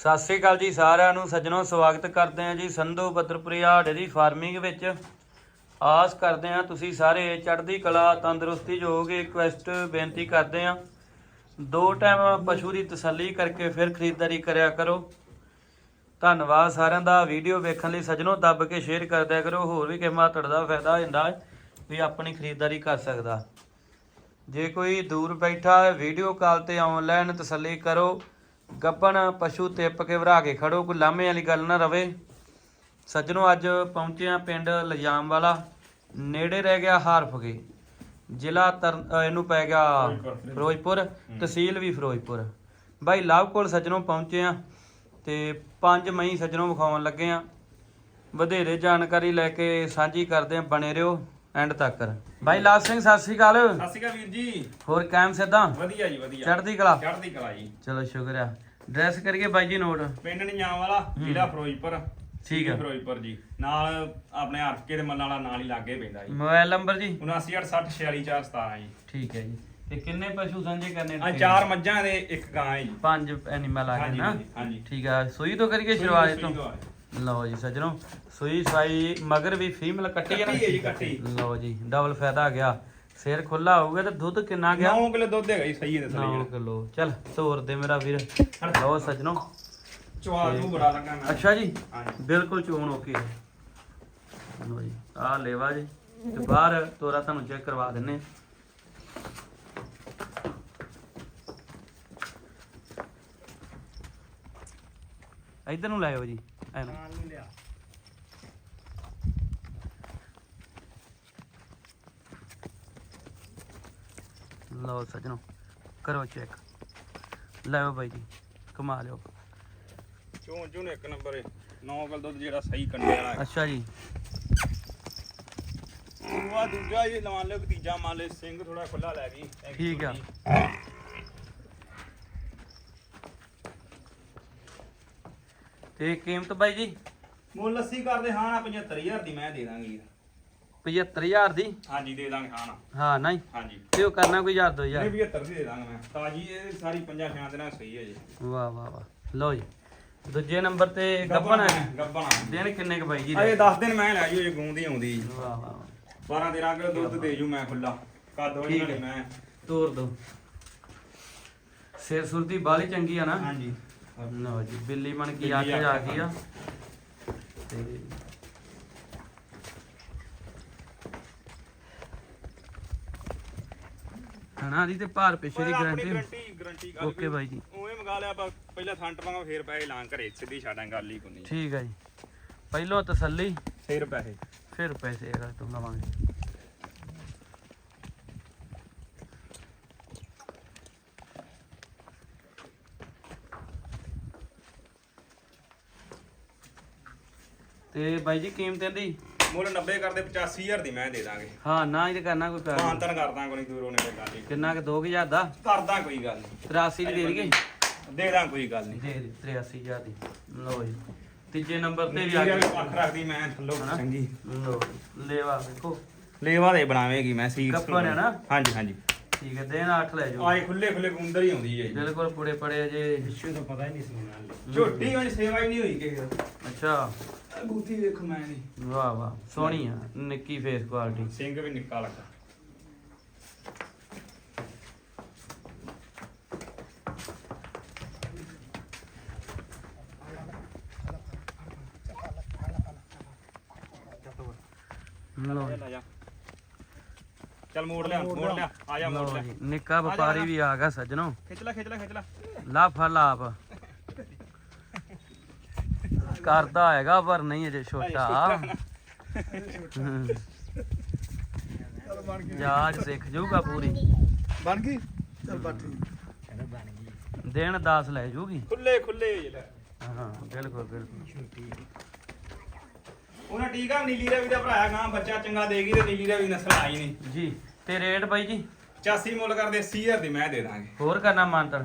ਸਤਿ ਸ੍ਰੀ ਅਕਾਲ ਜੀ ਸਾਰਿਆਂ ਨੂੰ। ਸੱਜਣੋ, ਸਵਾਗਤ ਕਰਦੇ ਹਾਂ ਜੀ ਸੰਧੂ ਬੱਦਰਪੁਰੀਆ ਡੇਰੀ ਫਾਰਮਿੰਗ ਵਿੱਚ। ਆਸ ਕਰਦੇ ਹਾਂ ਤੁਸੀਂ ਸਾਰੇ ਚੜ੍ਹਦੀ ਕਲਾ, ਤੰਦਰੁਸਤੀ ਜੋਗੇ ਰਿਕੁਐਸਟ ਬੇਨਤੀ ਕਰਦੇ ਹਾਂ। ਦੋ ਟਾਈਮ ਪਸ਼ੂ ਦੀ ਤਸੱਲੀ ਕਰਕੇ ਫਿਰ ਖਰੀਦਦਾਰੀ ਕਰਿਆ ਕਰੋ। ਧੰਨਵਾਦ ਸਾਰਿਆਂ ਦਾ। ਵੀਡੀਓ ਵੇਖਣ ਲਈ ਸੱਜਣੋ ਦੱਬ ਕੇ ਸ਼ੇਅਰ ਕਰਦਿਆ ਕਰੋ। ਹੋਰ ਵੀ ਕਿਸੇ ਮਾਤੜ ਦਾ ਫਾਇਦਾ ਹੋ ਜਾਂਦਾ ਵੀ ਆਪਣੀ ਖਰੀਦਦਾਰੀ ਕਰ ਸਕਦਾ। ਜੇ ਕੋਈ ਦੂਰ ਬੈਠਾ ਵੀਡੀਓ ਕਾਲ ਤੇ ਆਨਲਾਈਨ ਤਸੱਲੀ ਕਰੋ। ਗੱਬਣ ਪਸ਼ੂ ਤਿੱਪ ਕੇ ਭਰਾ ਕੇ ਖੜੋ ਕੋਈ ਲਾਮੇ ਵਾਲੀ ਗੱਲ ਨਾ ਰਵੇ। ਸੱਜਣੋ ਅੱਜ ਪਹੁੰਚੇ ਆ ਪਿੰਡ ਲਜਾਮ ਵਾਲਾ। ਨੇੜੇ ਰਹਿ ਗਿਆ ਹਾਰਫਗੇ ਜ਼ਿਲ੍ਹਾ ਇਹਨੂੰ ਪੈ ਗਿਆ ਫਿਰੋਜ਼ਪੁਰ। ਤਹਿਸੀਲ ਵੀ ਫਿਰੋਜ਼ਪੁਰ। ਬਾਈ ਲਵ ਕੋਲ ਸੱਜਣੋ ਪਹੁੰਚੇ ਆ ਤੇ ਪੰਜ ਮਈ ਸੱਜਣੋ ਵਿਖਾਉਣ ਲੱਗੇ ਆ। ਵਧੇਰੇ ਜਾਣਕਾਰੀ ਲੈ ਕੇ ਸਾਂਝੀ ਕਰਦੇ ਆ ਬਣੇ ਰਹੋ। ਐਂਡ ਤੱਕ। ਬਾਈ ਲਾਲ ਸਿੰਘ ਸਤਿ ਸ੍ਰੀ ਅਕਾਲ। ਸਤਿ ਸ਼੍ਰੀ ਅਕਾਲ ਵੀਰ ਜੀ। ਹੋਰ ਕਾਇਮ ਸਿੱਧਾ? ਵਧੀਆ ਜੀ ਵਧੀਆ। ਚੜ੍ਹਦੀ ਕਲਾ? ਚੜ੍ਹਦੀ ਕਲਾ ਜੀ। ਚਲੋ ਸ਼ੁਕਰ ਆ। ਡਰੈਸ ਕਰੀਏ ਬਾਈ ਜੀ ਨੋਟ। ਪਿੰਡ ਨਿਆਂ ਵਾਲਾ ਜ਼ਿਲ੍ਹਾ ਫਿਰੋਜ਼ਪੁਰ। ਠੀਕ ਆ। ਫਿਰੋਜ਼ਪੁਰ ਜੀ। ਨਾਲ ਆਪਣੇ ਹਰਕੇ ਦੇ ਮੰਨ ਵਾਲਾ ਨਾਲ ਹੀ ਲਾਗੇ ਪੈਂਦਾ ਜੀ। ਮੋਬਾਈਲ ਨੰਬਰ ਜੀ? 7986646417 ਜੀ। ਠੀਕ ਹੈ ਜੀ। ਤੇ ਕਿੰਨੇ ਪਸ਼ੂ ਸਾਂਝੇ ਕਰਨੇ ਆ ਚਾਰ ਮੱਝਾਂ ਦੇ ਇੱਕ ਗਾਂ ਹੈ ਜੀ। ਪੰਜ ਐਨੀਮਲ ਆ ਗਏ ਨਾ? ਹਾਂਜੀ, ਠੀਕ ਆ। ਸੂਈ ਤੋਂ ਕਰੀਏ ਸ਼ੁਰੂਆਤ ਤੋਂ। ਲਓ ਜੀ ਸੱਜਣੋ ਸੂਈ ਸਵਾਈ ਮਗਰ ਵੀ ਫੀਮੇਲ ਕੱਟੀ ਹੈ ਕੱਟੀ ਹੈ ਜੀ, ਕੱਟੀ। ਲਓ ਜੀ ਡਬਲ ਫਾਇਦਾ ਆ ਗਿਆ। ਸਿਰ ਖੁੱਲਾ ਹੋਊਗਾ ਤੇ ਦੁੱਧ ਕਿੰਨਾ ਗਿਆ? 9 ਕਿਲੋ ਦੁੱਧ ਹੈਗਾ ਜੀ ਸਹੀ ਹੈ 9 ਦੱਸਣੀ ਕਿਲੋ। ਚੱਲ ਤੋਰ ਦੇ ਮੇਰਾ ਵੀਰ। ਲਓ ਸੱਜਣੋ। ਚਵਾ ਨੂੰ ਬੜਾ ਲੱਗਾ ਮੈਂ। ਅੱਛਾ ਜੀ ਬਿਲਕੁਲ ਚੋਣ ਓਕੇ ਲਓ ਜੀ ਆ ਲੇਵਾ ਜੀ। ਤੇ ਬਾਹਰ ਤੋਰਾ ਤੁਹਾਨੂੰ ਚੈੱਕ ਕਰਵਾ ਦਿੰਨੇ ਇੱਧਰ ਨੂੰ ਲਾਇਓ ਜੀ। ਐਨੂੰ। ਨਾਲ ਨੂੰ ਲਿਆ। ਲਓ ਸੱਜਣੋ ਕਰੋ ਚੈੱਕ ਲਾਇਓ ਬਾਈ ਜੀ ਕਮਾ ਲਿਓ। ਚੋਂ ਚੋਂ ਇੱਕ ਨੰਬਰ ਹੈ 9 ਕਿਲੋ ਦੁੱਧ ਜਿਹੜਾ ਸਹੀ ਕੰਡੇ ਵਾਲਾ ਹੈ। ਅੱਛਾ ਜੀ। ਉਹ ਆ ਦੂਜਾ ਇਹ ਲਵਾਂ ਲਿਓ ਤੀਜਾ ਮੰਨ ਲਿਓ ਸਿੰਘ ਥੋੜਾ ਖੁੱਲਾ ਲੈ ਗਈ। ਠੀਕ ਆ। ਤੇ ਕੀਮਤ ਬਾਈ ਜੀ? ਮੁੱਲ ਅੱਸੀ ਕਰਦੇ ਹਾਂ ਨਾ 75000 ਦੀ ਮੈਂ ਦੇ ਦਾਂਗੀ 75000 ਦੀ? ਹਾਂਜੀ ਦੇ ਦਾਂਗੇ ਹਾਂ ਨਾ। ਹਾਂ ਨਹੀਂ? ਹਾਂਜੀ। ਤੇ ਉਹ ਕਰਨਾ ਕੋਈ ਯਾਰ ਦੋ ਨਹੀਂ ਯਾਰ 75 ਦੀ ਦੇ ਦਾਂਗਾ ਮੈਂ। ਤਾਜੀ ਇਹ ਸਾਰੀ ਪੰਜਾਂ ਛਾਂ ਦੇ ਨਾਲ ਸਹੀ ਹੈ ਜੀ। ਵਾਹ ਵਾਹ ਵਾਹ। ਲਓ ਜੀ ਦੂਜੇ ਨੰਬਰ ਤੇ ਗੱਪਣ ਹੈ। ਗੱਬਣਾ ਦਿਨ ਕਿੰਨੇ ਕ ਬਾਈ ਜੀ ਅਜੇ ਦੇ? 10 ਦਿਨ ਮੈਂ ਲੈ ਜੂ ਇਹ ਗੂੰਦੀ ਆਉਂਦੀ ਜੀ। ਵਾਹ ਵਾਹ ਵਾਹ। 12 13 ਕਿਲੋ ਦੁੱਧ ਦੇ ਜੂ ਮੈਂ ਖੁੱਲਾ ਕੱਦ ਠੀਕ ਨਾਲੇ। ਮੈਂ। ਤੋਰ ਦੋ। ਸਿਰ ਸੁਰਤੀ ਬਾਲੀ ਚੰਗੀ ਆ ਨਾ। ਹਾਂਜੀ। ਲਓ ਜੀ ਬਿੱਲੀ ਬਣ ਕੇ ਬਿੱਲੀ ਆ ਕੇ ਆ ਆ। ਕੇ ਗਈ ਆ ਤੇ ਹਣਾ ਦੀ ਤੇ ਭਾਰ ਪਿੱਛੇ ਦੀ ਗਾਰੰਟੀ ਗਰੰਟੀ ਗਰੰਟੀ ਓਕੇ ਬਾਈ ਜੀ। ਉਵੇਂ ਮੰਗਾ ਲਿਆ ਆਪਾਂ ਪਹਿਲਾਂ ਸੰਟ ਪਾਵਾਂ ਫੇਰ ਪੈਸੇ ਲਾਂ ਘਰੇ ਸਿੱਧੀ ਛਾੜਾਂ ਗੱਲ ਹੀ ਕੋਈ ਠੀਕ ਹੈ ਜੀ। ਪਹਿਲੋਂ ਤਸੱਲੀ ਫੇਰ ਪੈਸੇ। ਫਿਰ ਪੈਸੇ ਅਗਰ ਤੋਂ ਲਵਾਂਗੇ। ਤੇ ਬਾਈ ਜੀ ਕੀਮਤ ਇਹਦੀ? ਮੁੱਲ 90 ਕਰਦੇ 85000 ਦੀ ਮੈਂ ਦੇ ਦਾਂਗੇ। ਹਾਂ ਨਾ ਹੀ ਤੇ ਕਰਨਾ ਕੋਈ ਪੈਰ ਮਾਨਤਨ ਕਰਦਾ ਕੋਈ ਦੂਰੋਂ ਨੇ ਗੱਲ ਕਿੰਨਾ ਕਿ 2000 ਦਾ? ਕਰਦਾ ਕੋਈ ਗੱਲ ਨਹੀਂ 83 ਦੀ ਦੇ ਦਈਏ? ਦੇ ਦਾਂ ਕੋਈ ਗੱਲ ਨਹੀਂ ਦੇ ਦੇ 83000 ਦੀ। ਲਓ ਜੀ। ਤੀਜੇ ਨੰਬਰ ਤੇ ਵੀ ਆ ਗਈ। ਅੱਖ ਰੱਖਦੀ ਮੈਂ ਥੱਲੋਂ? ਚੰਗੀ। ਲਓ ਲੇਵਾ ਵੇਖੋ। ਲੇਵਾ ਦੇ ਬਣਾਵੇਗੀ ਮੈਂ ਸੀਟ ਕੱਪਣ ਹੈ ਨਾ? ਹਾਂਜੀ ਹਾਂਜੀ। ਠੀਕ ਹੈ ਦੇਣ 8 ਲੈ ਜਾਓ। ਆਏ ਖੁੱਲੇ ਖੁੱਲੇ ਗੁੰਦਰ ਹੀ ਆਉਂਦੀ ਹੈ ਜੀ। ਬਿਲਕੁਲ ਪੁੜੇ ਪੜੇ ਅਜੇ ਪਿੱਛੇ ਤਾਂ ਪਤਾ ਹੀ ਨਹੀਂ ਸੀ ਨਾਲ ਝੋਟੀ ਵਾਲੀ ਸੇਵਾ ਹੀ ਨਹੀਂ ਹੋਈ ਕਿਸੇ ਦਾ। ਅੱਛਾ। ਬੂਥੀ ਵੇਖੋ ਮੈਂ ਨਹੀਂ ਵਾਹ ਵਾਹ ਸੋਹਣੀ ਆ ਨਿੱਕੀ ਫੇਸ ਕੁਆਲਿਟੀ ਸਿੰਘ ਵੀ ਨਿੱਕਾ ਲੱਗਾ। ਲੈ ਚੱਲ ਮੋੜ ਲਿਆ ਮੋੜ ਲਿਆ। ਆ ਜਾ ਮੋੜ ਲਿਆ। ਨਿੱਕਾ ਵਪਾਰੀ ਵੀ ਆ ਗਿਆ ਸੱਜਣੋ। ਖਿੱਚ ਲੈ ਖਿੱਚ ਲੈ ਖਿੱਚ ਲੈ। ਲਾ ਫਲ ਆਪ। ਕਰਦਾ ਹੈਗਾ ਪਰ ਨਹੀਂ ਅਜੇ ਛੋਟਾ। ਹਮ। ਜਾਜ ਸਿੱਖ ਜਾਊਗਾ ਪੂਰੀ। ਬਣ ਗਈ? ਚਲ ਬਾਠੀ ਦਿਨ 10 ਲੈ ਜੂਗੀ। ਖੁੱਲੇ ਖੁੱਲੇ ਜੇ ਲੈ। ਹਾਂ ਬਿਲਕੁਲ ਬਿਲਕੁਲ। ਉਹਨਾਂ ਟੀਕਾ ਨੀਲੀ ਰਵੀ ਦਾ ਭਰਾਇਆ ਗਾਂ ਬੱਚਾ ਚੰਗਾ ਦੇਗੀ ਤੇ ਨੀਲੀ ਰਵੀ ਨਸਲ ਆਈ ਨਹੀਂ। ਜੀ ਤੇ ਰੇਟ ਬਾਈ ਜੀ? 85 ਮੁੱਲ ਕਰਦੇ 80000 ਦੀ ਮੈਂ ਦੇ ਦਾਂਗੇ। ਹੋਰ ਕਰਨਾ ਮਾਨਤਰ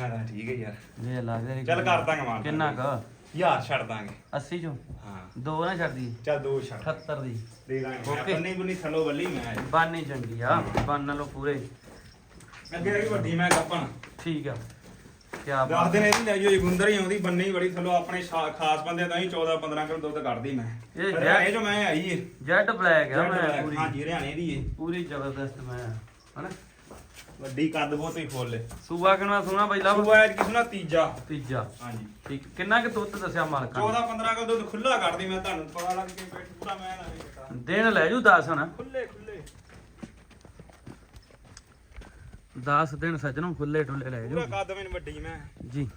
ਮੈਂ ਤਾਂ ਠੀਕ ਹੈ ਯਾਰ। ਜੇ ਲੱਗ ਰਿਹਾ ਚੱਲ ਕਰ ਦਾਂਗੇ ਮਾਨ ਕਿੰਨਾ ਕ? ਯਾਰ ਛੱਡ ਦਾਂਗੇ। 80 ਚੋਂ? ਹਾਂ। ਦੋ ਨਾ ਛੱਡਦੀ ਚੱਲ ਦੋ ਛੱਡ 78 ਦੀ। ਦੇ ਦਾਂਗੇ। Okay. ਬੰਨੀ ਬੁੰਨੀ ਥੱਲੋਂ ਬੱਲੀ ਮੈਂ ਬਾਨੀ ਚੰਗੀ ਆ। ਬੰਨ ਲਓ ਪੂਰੇ। ਅੱਗੇ ਆ ਗਈ ਵੱਡੀ ਮੈਂ ਕੱਪਣ। ਠੀਕ ਆ। ਕੀ ਬਾਤ ਦਸ ਦਿਨ ਇਹਦੀ ਲੈ ਜੀ ਗੁੰਦਰ ਹੀ ਆਉਂਦੀ ਬੰਨੇ ਹੀ ਬੜੀ ਥੱਲੋਂ। ਆਪਣੇ ਸ਼ਾ- ਖਾਸ ਬੰਦੇ ਤਾਂ ਹੀ 14 15 ਕਿਲੋ ਦੁੱਧ ਕੱਢਦੀ ਮੈਂ। ਇਹ ਚੋਂ ਮੈਂ ਆਈ ਏ। ਜੈਡ ਬਲੈਕ ਆ ਮੈਂ ਹਾਂਜੀ ਪੂਰੀ। ਹਰਿਆਣੇ ਦੀ ਏ। ਪੂਰੀ ਜ਼ਬਰਦਸਤ ਮੈਂ ਹਨਾ? ਵੱਡੀ ਕੱਦ ਬਹੁਤ ਹੀ ਫੁੱਲ ਸੂਆ ਕਿੰਨਾ ਸੋਹਣਾ ਪਹਿਲਾ ਸੂਆ ਐਤ ਕਿਸ ਨਾ ਤੀਜਾ। ਤੀਜਾ। ਹਾਂਜੀ। ਠੀਕ। ਕਿੰਨਾ ਕਿ ਦੁੱਧ ਦੱਸਿਆ ਮਾਲਕਾਂ 14 15 ਕਿਲੋ ਦੁੱਧ ਖੁੱਲਾ ਕੱਢਦੀ ਮੈਂ ਤੁਹਾਨੂੰ ਪਤਾ ਲੱਗ ਕੇ ਬੈਠ ਪੂਰਾ ਮੈਂ ਨਾ ਵੀ ਬੈਠਾ ਨੇ ਦਿਨ ਲੈ ਜੂ 10 ਹਨਾ ਖੁੱਲੇ ਖੁੱਲੇ 10 ਦਿਨ ਸੱਜਣੋਂ ਖੁੱਲੇ ਠੁੱਲੇ ਲੈ ਪੂਰਾ ਜੂ ਕੱਦ ਮੈਨੂੰ ਵੱਡੀ ਮੈਂ। ਜੀ।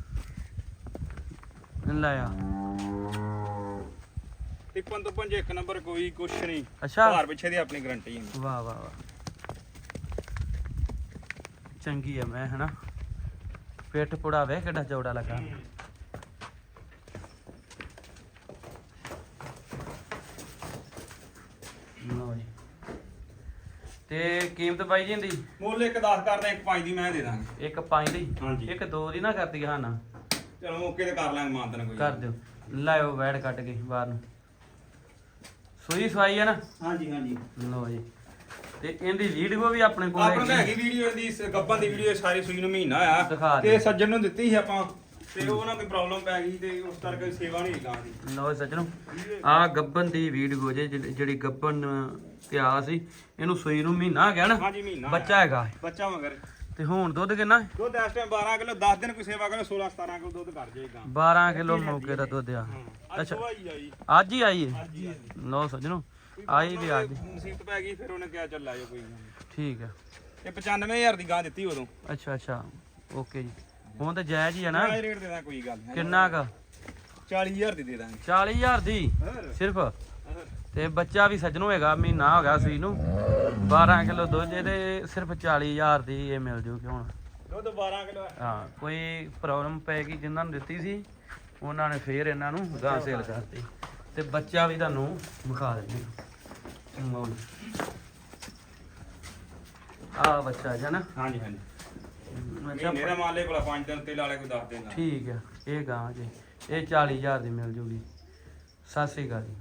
ਲੈ ਆ। ਟਿੱਪਨ ਤੋਂ ਪੰਜ ਇੱਕ ਨੰਬਰ ਕੋਈ ਕੁਛ ਨਹੀਂ। ਅੱਛਾ। ਭਾਰ ਪਿੱਛੇ ਦੀ ਆਪਣੀ ਗਰੰਟੀ ਹੈ ਵਾਹ ਵਾਹ ਵਾਹ। ਚੰਗੀ ਆ ਮੈਂ ਹਨਾ? ਪਿੱਠ ਪੁੜਾ ਵੇ ਕਿੱਡਾ ਚੌੜਾ ਲੱਗਾ। ਲਓ ਜੀ। ਤੇ ਕੀਮਤ ਬਾਈ ਜੀ ਦੀ ਮੁੱਲ ਇੱਕ 10 ਕਰਦੇ ਇੱਕ 5 ਦੀ ਮੈਂ ਦੇ ਦਾਂਗੇ। ਇੱਕ ਪੰਜ ਦੀ? ਹਾਂਜੀ। ਇੱਕ ਦੋ ਦੀ ਨਾ ਕਰਦੀ ਹਾਂ ਨਾ। ਚਲੋ ਮੌਕੇ ਤੇ ਕਰ ਲਾਂਗੇ ਮਾਨਤਨ ਕੋਈ ਕਰ ਦਿਓ। ਲਾਇਓ ਵੈੜ ਕੱਟ ਕੇ ਬਾਹਰ ਨੂੰ। ਸੂਈ ਸਵਾਈ ਆ ਨਾ? ਹਾਂਜੀ ਹਾਂਜੀ। ਲਓ ਜੀ। ਤੇ ਇਹਦੀ ਵੀਡੀਓ ਵੀ ਆਪਣੇ ਕੋਲ ਆਪਣੇ ਹੈਗੀ। ਵੀਡੀਓ ਦੀ ਸ- ਗੱਬਾਂ ਦੀ ਵੀਡੀਓ ਸਾਰੀ ਸੂਈ ਨੂੰ ਮਹੀਨਾ ਦਿਖਾ ਆ। ਤੇ ਸੱਜਣ ਨੂੰ ਦਿੱਤੀ ਸੀ ਆਪਾਂ ਤੇ ਉਹ ਨਾ ਕੋਈ ਪ੍ਰੋਬਲਮ ਪੈ ਗਈ ਤੇ ਉਸ ਕਰਕੇ ਸੇਵਾ ਨਹੀਂ ਗਾਂ ਦੀ ਸੱਜਣੋ ਆ ਗੱਬਨ ਦੀ ਵੀਡੀਓ ਜੇ ਜਿਹੜੀ ਜਿਹੜੀ ਗੱਬਨ ਪਿਆ ਸੀ ਇਹਨੂੰ ਸੂਈ ਨੂੰ ਮਹੀਨਾ ਗਿਆ ਨਾ ਹਾਂਜੀ ਮਹੀਨਾ ਬੱਚਾ ਹੈਗਾ ਬੱਚਾ ਮਗਰ। ਤੇ ਹੁਣ ਦੁੱਧ ਕਿੰਨਾ? ਹੈ? ਦੁੱਧ ਇਸ ਟਾਈਮ 12 ਕਿਲੋ 10 ਦਿਨ ਕੋਈ ਸੇਵਾ ਕਰੋ 16 17 ਕਿਲੋ ਦੁੱਧ ਕਰ ਜਾਏਗਾ 12 ਕਿਲੋ ਮੌਕੇ ਦਾ ਦੁੱਧ ਆ। ਅੱਜ ਅੱਛਾ। ਸਵਾਈ ਆਈ ਅੱਜ ਹੀ ਆਈ ਹੈ ਅੱਜ ਹੀ ਲਓ ਸੱਜਣੋ ਆਈ ਵੀ ਅੱਜ ਮੁਸੀਬਤ ਪੈ ਗਈ ਫਿਰ ਉਹਨੇ ਕਿਹਾ ਚੱਲ ਆਇਓ ਕੋਈ ਗੱਲ ਨੀ। ਠੀਕ ਹੈ ਇਹ 95000 ਦੀ ਗਾਂ ਦਿੱਤੀ ਉਦੋਂ। ਅੱਛਾ ਅੱਛਾ। ਓਕੇ ਜੀ। ਹੁਣ ਤਾਂ ਜਾਇਜ਼ ਹੀ ਆ ਨਾ। ਰੇਟ ਦੇ ਦਾਂ ਕੋਈ ਗੱਲ ਨਹੀਂ। ਕਿੰਨਾ ਕ? 40000 ਦੀ ਦੇ ਦਾਂਗੇ। 40000 ਦੀ? ਹੋਰ। ਸਿਰਫ। ਤੇ ਬੱਚਾ ਵੀ ਸੱਜਣੋ ਹੈਗਾ ਮਹੀਨਾ ਹੋ ਗਿਆ ਸੂਈ ਨੂੰ। 12 ਕਿਲੋ ਦੁੱਧ ਇਹਦੇ ਸਿਰਫ 40000 ਦੀ ਇਹ ਮਿਲ ਜੂਗੀ ਹੁਣ। ਦੁੱਧ 12 ਕਿਲੋ ਹਾਂ। ਕੋਈ ਪ੍ਰੋਬਲਮ ਪੈ ਗਈ ਜਿਨ੍ਹਾਂ ਨੂੰ ਦਿੱਤੀ ਸੀ ਉਹਨਾਂ ਨੇ ਫੇਰ ਇਹਨਾਂ ਨੂੰ ਗਾਂ ਸੇਲ ਕਰਤੀ। ਤੇ ਬੱਚਾ ਵੀ ਤੁਹਾਨੂੰ ਵਿਖਾ ਦਿੰਦੇ ਮੋਲ ਆ ਬੱਚਾ ਹੈ ਨਾ? ਹਾਂਜੀ ਹਾਂਜੀ। ਅੱਛਾ ਮਾਲੇ ਕੋਲ 5 ਦਿਨ ਤੇ ਲਾਲੇ ਕੋਈ ਦੱਸ ਦੇਗਾ ਠੀਕ ਹੈ ਇਹ ਗਾਂ ਜੀ। ਇਹ 40000 ਦੀ ਮਿਲ ਜੂਗੀ। ਸਤਿ ਸ੍ਰੀ ਅਕਾਲ ਜੀ।